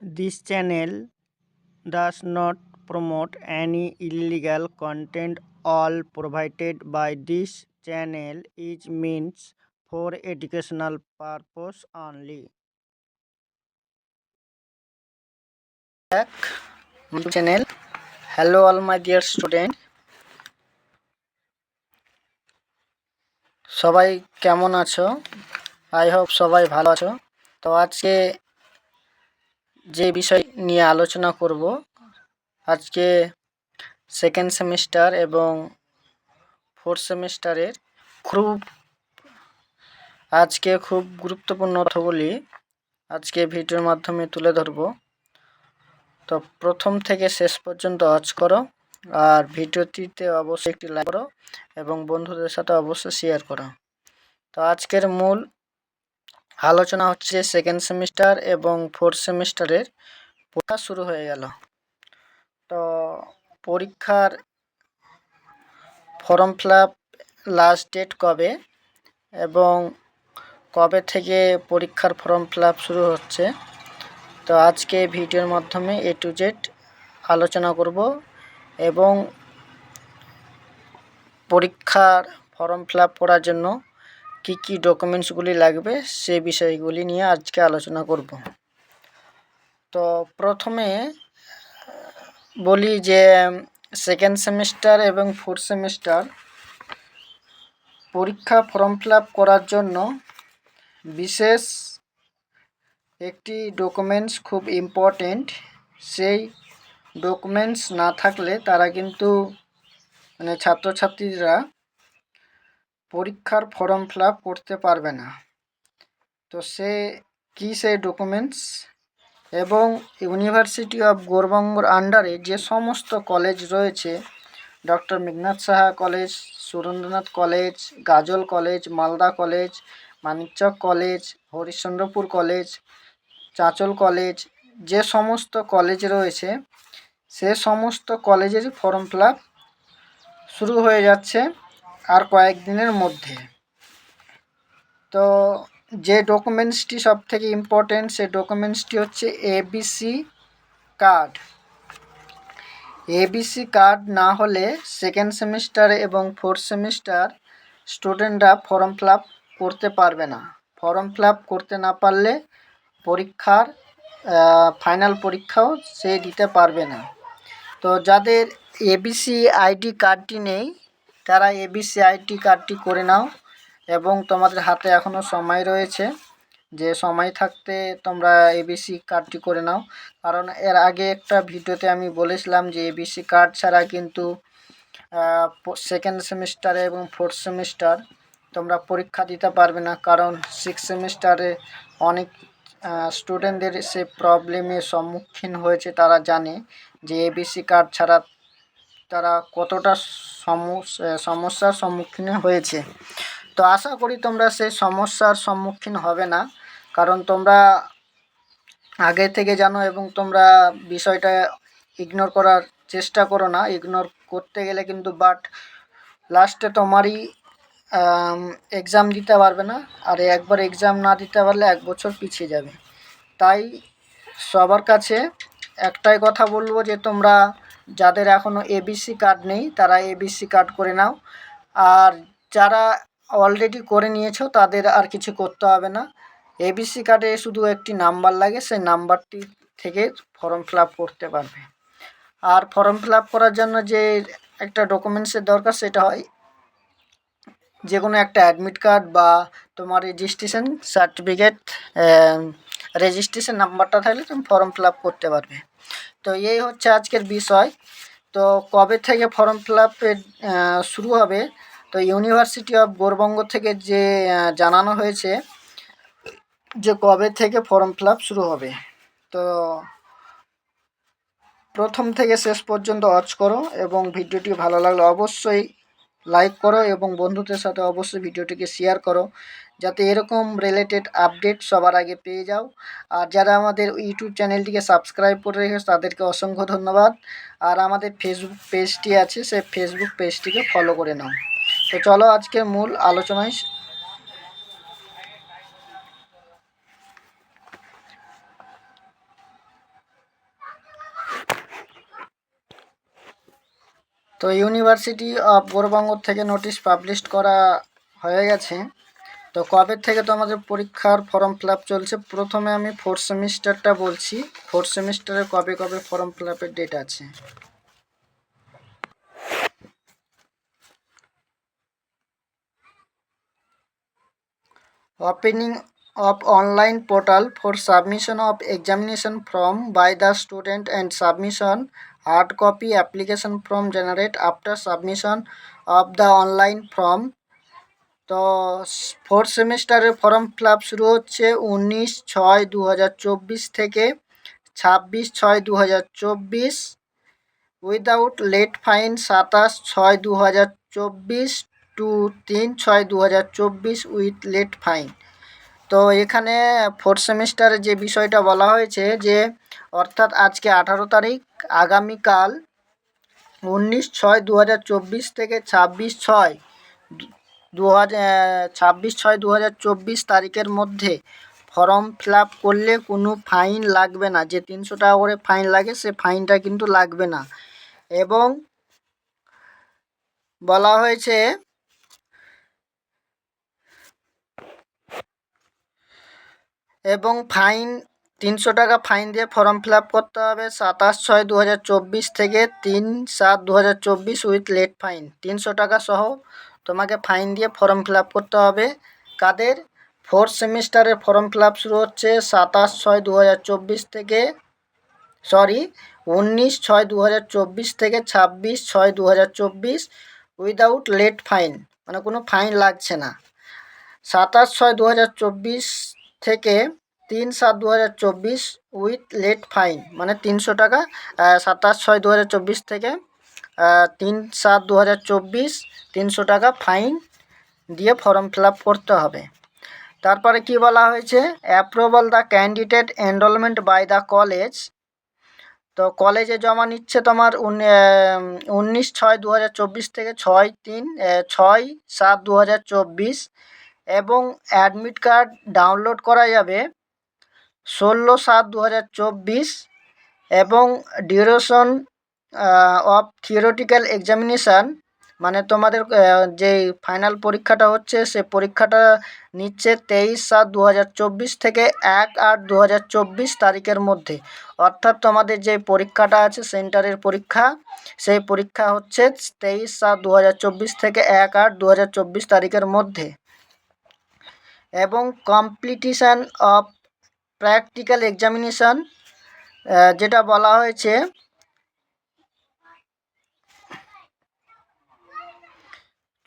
This channel does not promote any illegal content. All provided by this channel is meant for educational purpose only. Back my channel. Hello all my dear student. সবাই কেমন আছো I hope সবাই ভালো আছো তো আজকে যে বিষয় নিয়ে আলোচনা করব, আজকে সেকেন্ড সেমিস্টার এবং ফোর্থ সেমিস্টারের খুব আজকে খুব গুরুত্বপূর্ণ তথ্যগুলি আজকে ভিডিওর মাধ্যমে তুলে ধরব। তো প্রথম থেকে শেষ পর্যন্ত ওয়াচ করো আর ভিডিওটিতে অবশ্যই একটি লাইক করো এবং বন্ধুদের সাথে অবশ্যই শেয়ার করো। তো আজকের মূল আলোচনা হচ্ছে সেকেন্ড সেমিস্টার এবং ফোর্থ সেমিস্টারের পড়া শুরু হয়ে গেল। তো পরীক্ষার ফর্ম ফিল লাস্ট ডেট কবে এবং কবে থেকে পরীক্ষার ফর্ম ফিল শুরু হচ্ছে? তো আজকে ভিডিওর মাধ্যমে এ টু জেড আলোচনা করব এবং পরীক্ষার ফর্ম ফিল করার জন্য কি কি ডকুমেন্টসগুলি লাগবে সে বিষয়গুলি নিয়ে আজকে আলোচনা করব। তো প্রথমে বলি যে সেকেন্ড সেমিস্টার এবং ফোর্থ সেমিস্টার পরীক্ষা ফর্ম ফিল করার জন্য বিশেষ একটি ডকুমেন্টস খুব ইম্পর্টেন্ট সেই ডকুমেন্টস না থাকলে তারা কিন্তু মানে ছাত্রছাত্রীরা পরীক্ষার ফর্ম ফিল করতে পারবে না। তো সে কী সেই ডকুমেন্টস এবং ইউনিভার্সিটি অফ গৌরবঙ্গর আন্ডারে যে সমস্ত কলেজ রয়েছে doctor Meghnath Saha college Surendranath college Gazole college Malda college Manikchak college Harishchandrapur college Chanchal college যে সমস্ত কলেজ রয়েছে, সে সমস্ত কলেজেরই ফর্ম ফিল শুরু হয়ে যাচ্ছে। আর কয়েকদিনের মধ্যে। তো যে ডকুমেন্টসটি সব থেকে ইম্পর্টেন্ট সে ডকুমেন্টসটি হচ্ছে এবিসি কার্ড এবিসি কার্ড না হলে সেকেন্ড সেমিস্টার এবং ফোর্থ সেমিস্টার স্টুডেন্টরা ফর্ম ফিল করতে পারবে না। ফর্ম ফিল করতে না পারলে পরীক্ষার ফাইনাল পরীক্ষাও সে দিতে পারবে না। তো যাদের এবিসি আইডি কার্ডটি নেই তারা এবিসি আইডি কার্ডটি করে নাও এবং তোমাদের হাতে এখনও সময় রয়েছে। যে সময় থাকতে তোমরা এবিসি কার্ডটি করে নাও। কারণ এর আগে একটা ভিডিওতে আমি বলেছিলাম যে এবিসি কার্ড ছাড়া কিন্তু সেকেন্ড সেমিস্টারে এবং ফোর্থ সেমিস্টার তোমরা পরীক্ষা দিতে পারবে না। কারণ সিক্স সেমিস্টারে অনেক স্টুডেন্টদের সে প্রবলেমের সম্মুখীন হয়েছে। তারা জানে যে এবিসি কার্ড ছাড়া তারা কতটা সমস্যার সম্মুখীন হয়েছে। তো আশা করি তোমরা সেই সমস্যার সম্মুখীন হবে না। কারণ তোমরা আগে থেকে জানো এবং তোমরা বিষয়টা ইগনোর করার চেষ্টা করো না। ইগনোর করতে গেলে কিন্তু বাট লাস্টে তোমারই এক্সাম দিতে পারবে না। আর একবার এক্সাম না দিতে পারলে এক বছর পিছিয়ে যাবে। তাই সবার কাছে একটাই কথা বলব যে তোমরা যাদের এখনও এবিসি কার্ড নেই, তারা এবিসি কার্ড করে নাও। আর যারা অলরেডি করে নিয়েছো, তাদের আর কিছু করতে হবে না। এবিসি কার্ডে শুধু একটি নাম্বার লাগে, সেই নাম্বারটি থেকে ফর্ম ফিল করতে পারবে। আর ফর্ম ফিল করার জন্য যে একটা ডকুমেন্টসের দরকার, সেটা হয় যে কোনো একটা অ্যাডমিট কার্ড বা তোমার রেজিস্ট্রেশন সার্টিফিকেট রেজিস্ট্রেশন নাম্বারটা থাকলে তুমি ফর্ম ফিল করতে পারবে। তো এই হচ্ছে আজকের বিষয়। তো কবে থেকে ফর্ম ফিল শুরু হবে? তো ইউনিভার্সিটি অফ গৌরবঙ্গ থেকে যে জানানো হয়েছে যে কবে থেকে ফর্ম ফিল শুরু হবে। তো প্রথম থেকে শেষ পর্যন্ত ওয়াচ করো এবং ভিডিওটি ভালো লাগলে অবশ্যই লাইক করো এবং বন্ধুদের সাথে অবশ্যই ভিডিওটিকে শেয়ার করো। যাতে এরকম রিলেটেড আপডেট সবার আগে পেয়ে যাও। আর যারা আমাদের ইউটিউব চ্যানেলটিকে সাবস্ক্রাইব করে রেখেছো, তাদেরকে অসংখ্য ধন্যবাদ। আর আমাদের ফেসবুক পেজটি আছে সে ফেসবুক পেজটিকে ফলো করে নাও। তো চলো আজকের মূল আলোচনায় তো ইউনিভার্সিটি অফ গৌরবঙ্গ থেকে নোটিশ পাবলিশ করা হয়ে গেছে। তো কবে থেকে তো আমাদের পরীক্ষার ফর্ম ফিল আপ চলছে? প্রথমে আমি ফোর্থ সেমিস্টারটা বলছি। ফোর্থ সেমিস্টারে কবে কবে ফর্ম ফিল আপের ডেট আছে? Opening of online portal for submission of examination form by the student and submission hard copy application form generate after submission of the online form তো ফোর্থ সেমিস্টারের form fill up শুরু হচ্ছে উনিশ ছয় দু হাজার চব্বিশ থেকে ছাব্বিশ ছয় দু হাজার চব্বিশ। উইদাউট লেট ফাইন সাতাশ ছয় দু হাজার চব্বিশ টু তিন ছয় দু হাজার চব্বিশ উইথ লেট ফাইন তো এখানে ফোর্থ সেমিস্টারে যে বিষয়টা বলা হয়েছে যে অর্থাৎ আজকে আঠারো তারিখ, আগামীকাল উনিশ ছয় দু হাজার চব্বিশ থেকে ছাব্বিশ ছয় দু ছাব্বিশ ছয় দু হাজার তারিখের মধ্যে ফর্ম ফিল করলে কোনো ফাইন লাগবে না। যে তিনশো টাকা করে ফাইন লাগে, সে ফাইনটা কিন্তু লাগবে না। এবং বলা হয়েছে, এবং ফাইন, তিনশো টাকা ফাইন দিয়ে ফর্ম ফিল করতে হবে সাতাশ ছয় দু থেকে তিন সাত দু হাজার উইথ লেট ফাইন। তিনশো টাকা সহ তোমাকে ফাইন দিয়ে ফর্ম ফিল করতে হবে। কাদের? ফোর্থ সেমিস্টারের ফর্ম ফিল শুরু হচ্ছে সাতাশ ছয় দু থেকে, সরি, উনিশ ছয় দু থেকে ছাব্বিশ ছয় দু হাজার উইদাউট লেট ফাইন মানে কোনো ফাইন লাগছে না। সাতাশ ছয় দু থেকে তিন সাত দু হাজার উইথ লেট ফাইন মানে তিনশো টাকা সাতাশ ছয় দু থেকে তিন সাত দু হাজার চব্বিশ, তিনশো টাকা ফাইন দিয়ে ফর্ম ফিল আপ করতে হবে। তারপরে কি বলা হয়েছে? Approval the candidate enrolment by the college তো কলেজে জমা নিচ্ছে তোমার উনিশ ছয় দু থেকে ছয় তিন ছয় সাত দু এবং অ্যাডমিট কার্ড ডাউনলোড করা যাবে ষোলো সাত দু এবং ডিউরেশন অফ থিওরিটিক্যাল এক্সামিনেশান মানে তোমাদের যে ফাইনাল পরীক্ষাটা হচ্ছে, সে পরীক্ষাটা নিচ্ছে তেইশ সাত দু থেকে এক আট দু তারিখের মধ্যে। অর্থাৎ তোমাদের যে পরীক্ষাটা আছে, সেন্টারের পরীক্ষা, সেই পরীক্ষা হচ্ছে তেইশ সাত দু থেকে এক আট দু তারিখের মধ্যে। এবং কম্পিটিশান অফ প্র্যাকটিক্যাল এক্সামিনেশান যেটা বলা হয়েছে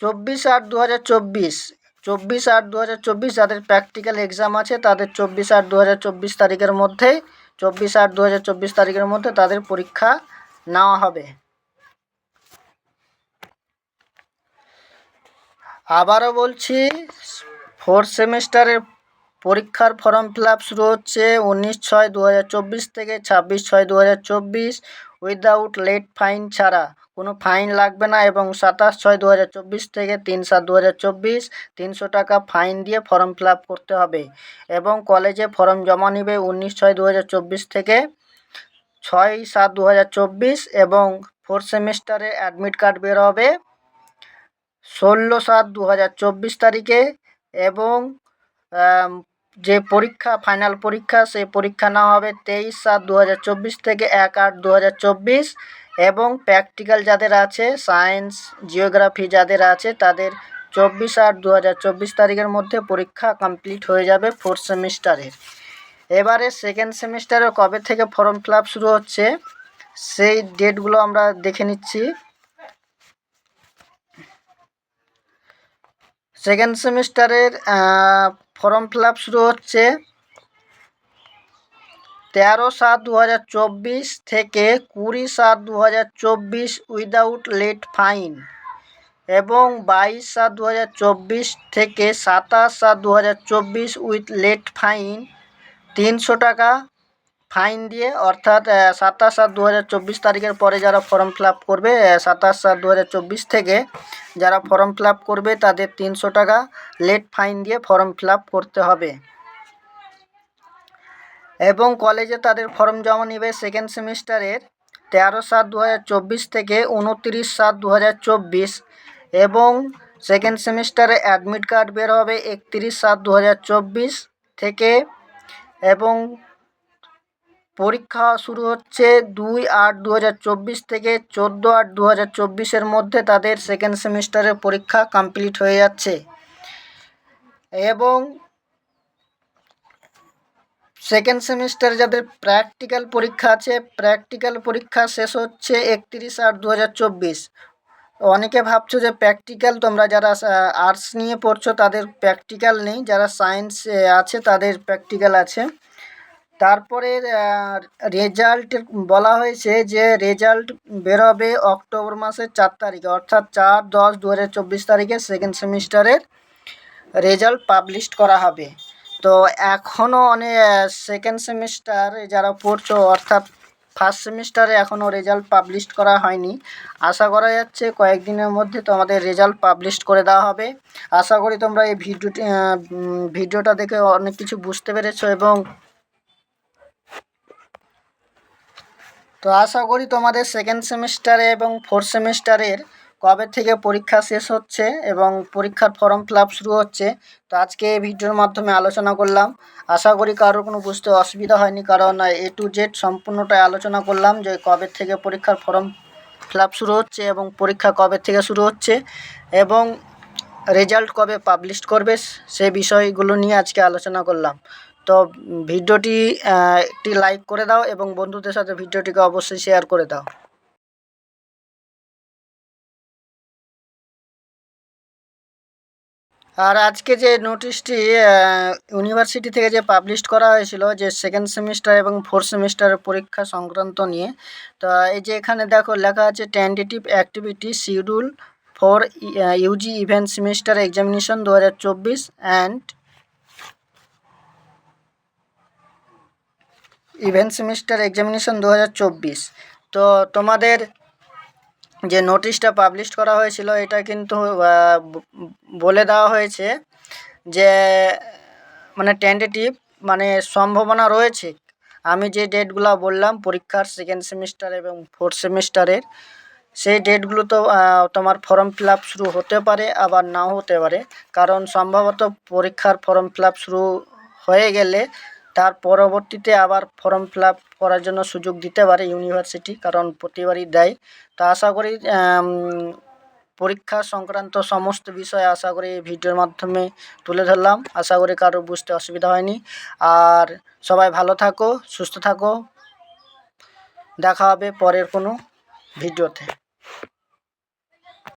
চব্বিশ আট দু হাজার চব্বিশ চব্বিশ আট দু হাজার চব্বিশ যাদের প্র্যাকটিক্যাল এক্সাম আছে, তাদের চব্বিশ আট দু হাজার চব্বিশ তারিখের মধ্যে, চব্বিশ আট দু হাজার চব্বিশ তারিখের মধ্যে তাদের পরীক্ষা নেওয়া হবে। আবারও বলছি ফোর্থ সেমিস্টারের পরীক্ষার ফর্ম ফিল আপ শুরু হচ্ছে উনিশ ছয় দু হাজার চব্বিশ থেকে ছাব্বিশ ছয় দু হাজার চব্বিশ উইদাউট লেট ফাইন ছাড়া। কোনো ফাইন লাগবে না এবং সাতাশ ছয় দু থেকে তিন সাত দু তিনশো টাকা ফাইন দিয়ে ফর্ম ফিল করতে হবে এবং কলেজে ফর্ম জমা নেবে উনিশ ছয় দু থেকে ছয় সাত দু এবং ফোর্থ সেমিস্টারে অ্যাডমিট কার্ড বের হবে ষোলো সাত দু তারিখে এবং যে পরীক্ষা ফাইনাল পরীক্ষা, সেই পরীক্ষা নেওয়া হবে তেইশ সাত দু থেকে এক আট দু এবং প্র্যাকটিক্যাল যাদের আছে সায়েন্স জিওগ্রাফি যাদের আছে, তাদের চব্বিশ আট দু তারিখের মধ্যে পরীক্ষা কমপ্লিট হয়ে যাবে ফোর্থ সেমিস্টারের এবারে সেকেন্ড সেমিস্টারে কবে থেকে ফর্ম ফিল শুরু হচ্ছে, সেই ডেটগুলো আমরা দেখে নিচ্ছি। সেকেন্ড সেমিস্টারের ফর্ম ফিল আপ শুরু হচ্ছে তেরো সাত দু হাজার চব্বিশ থেকে কুড়ি সাত দু হাজার চব্বিশ উইদাউট লেট ফাইন এবং বাইশ সাত দু হাজার চব্বিশ থেকে সাতাশ সাত দু হাজার চব্বিশ উইথ লেট ফাইন তিনশো টাকা। ফাইন দিয়ে, অর্থাৎ সাতাশ সাত দু তারিখের পরে যারা ফর্ম ফিল করবে সাতাশ সাত দু থেকে যারা ফর্ম ফিল করবে, তাদের তিনশো টাকা লেট ফাইন দিয়ে ফর্ম ফিল করতে হবে। এবং কলেজে তাদের ফর্ম জমা নেবে সেকেন্ড সেমিস্টারের তেরো সাত দু থেকে উনতিরিশ সাত দু এবং সেকেন্ড সেমিস্টারে অ্যাডমিট কার্ড বের হবে একতিরিশ সাত দু থেকে এবং পরীক্ষা শুরু হচ্ছে দুই আট দু হাজার চব্বিশ থেকে চোদ্দ আট দু হাজার চব্বিশের মধ্যে তাদের সেকেন্ড সেমিস্টারের পরীক্ষা কমপ্লিট হয়ে যাচ্ছে। এবং সেকেন্ড সেমিস্টারে যাদের প্র্যাকটিক্যাল পরীক্ষা আছে প্র্যাকটিক্যাল পরীক্ষা শেষ হচ্ছে একতিরিশ আট দু হাজার চব্বিশ। অনেকে ভাবছ যে প্র্যাকটিক্যাল তোমরা যারা আর্টস নিয়ে পড়ছো তাদের প্র্যাকটিক্যাল নেই, যারা সায়েন্স আছে তাদের প্র্যাকটিক্যাল আছে। তারপরে রেজাল্ট বলা হয়েছে যে রেজাল্ট বেরোবে অক্টোবর মাসের চার তারিখে, অর্থাৎ চার দশ দু চব্বিশ তারিখে সেকেন্ড সেমিস্টারের রেজাল্ট পাবলিশ করা হবে। তো এখনও অনেক সেকেন্ড সেমিস্টার যারা পড়ছো, অর্থাৎ ফার্স্ট সেমিস্টারে এখনও রেজাল্ট পাবলিশ করা হয়নি, আশা করা যাচ্ছে কয়েকদিনের মধ্যে তোমাদের রেজাল্ট পাবলিশ করে দেওয়া হবে। আশা করি তোমরা এই ভিডিওটি ভিডিওটা দেখে অনেক কিছু বুঝতে পেরেছ এবং তো আশা করি তোমাদের সেকেন্ড সেমিস্টারে এবং ফোর্থ সেমিস্টারের কবে থেকে পরীক্ষা শেষ হচ্ছে এবং পরীক্ষার ফর্ম ফিল শুরু হচ্ছে, তো আজকে এই ভিডিওর মাধ্যমে আলোচনা করলাম। আশা করি কারোর কোনো বুঝতে অসুবিধা হয়নি, কারণ এ টু জেড সম্পূর্ণটাই আলোচনা করলাম যে কবে থেকে পরীক্ষার ফর্ম ফিল শুরু হচ্ছে এবং পরীক্ষা কবে থেকে শুরু হচ্ছে এবং রেজাল্ট কবে পাবলিশ করবে সে বিষয়গুলো নিয়ে আজকে আলোচনা করলাম। তো ভিডিওটি একটি লাইক করে দাও এবং বন্ধুদের সাথে ভিডিওটিকে অবশ্যই শেয়ার করে দাও। আর আজকে যে নোটিশটি ইউনিভার্সিটি থেকে যে পাবলিশ করা হয়েছিল যে সেকেন্ড সেমিস্টার এবং ফোর্থ সেমিস্টারের পরীক্ষা সংক্রান্ত নিয়ে, তো এই যে এখানে দেখো লেখা আছে tentative activity schedule for UG event semester examination দু হাজার চব্বিশ অ্যান্ড ইভেন্ট সেমিস্টার এক্সামিনেশন দু হাজার চব্বিশ। তো তোমাদের যে নোটিশটা পাবলিশ করা হয়েছিল, এটা কিন্তু বলে দেওয়া হয়েছে যে মানে টেন্টেটিভ মানে সম্ভাবনা রয়েছে। আমি যে ডেটগুলো বললাম, পরীক্ষার সেকেন্ড সেমিস্টার এবং ফোর্থ সেমিস্টারের সেই ডেটগুলো তো তোমার ফর্ম ফিল শুরু হতে পারে, আবার নাও হতে পারে। কারণ সম্ভবত পরীক্ষার ফর্ম ফিল শুরু হয়ে গেলে তার পরবর্তীতে আবার ফর্ম ফিল আপ করার জন্য সুযোগ দিতে পারে ইউনিভার্সিটি, কারণ প্রতিবারই দেয়। তো আশা করি পরীক্ষা সংক্রান্ত সমস্ত বিষয় আশা করি এই ভিডিওর মাধ্যমে তুলে ধরলাম। আশা করি কারও বুঝতে অসুবিধা হয়নি। আর সবাই ভালো থাকো, সুস্থ থাকো। দেখা হবে পরের কোনো ভিডিওতে।